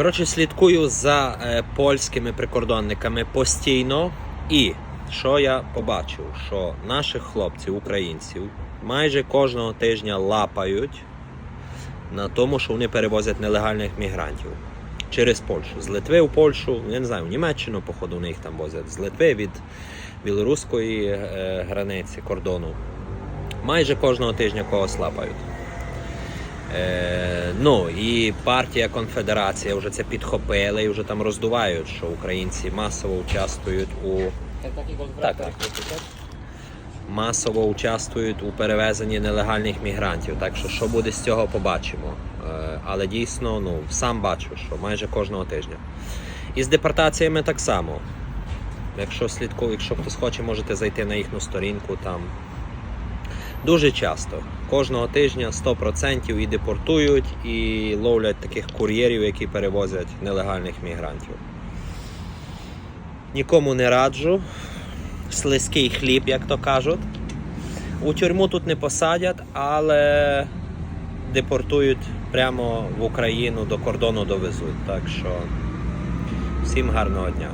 Коротше, слідкую за е, польськими прикордонниками постійно. І що я побачив? Що наших хлопців, українців, майже кожного тижня лапають на тому, що вони перевозять нелегальних мігрантів через Польщу. З Литви в Польщу, я не знаю, в Німеччину, походу, вони їх там возять. З Литви від білоруської е, границі кордону. Майже кожного тижня когось лапають. Е, ну і партія Конфедерація вже це підхопила і вже там роздувають, що українці масово участвують у wraca. tak. масово участвують у перевезенні нелегальних мігрантів. Так що що буде з цього, побачимо. Е, але дійсно, ну сам бачу, що майже кожного тижня. І з депортаціями так само. Якщо слідку, якщо хтось хоче, можете зайти на їхню сторінку там. Дуже часто. Кожного тижня 100% і депортують, і ловлять таких кур'єрів, які перевозять нелегальних мігрантів. Нікому не раджу. Слизький хліб, як то кажуть. У тюрму тут не посадять, але депортують прямо в Україну до кордону довезуть. Так що всім гарного дня.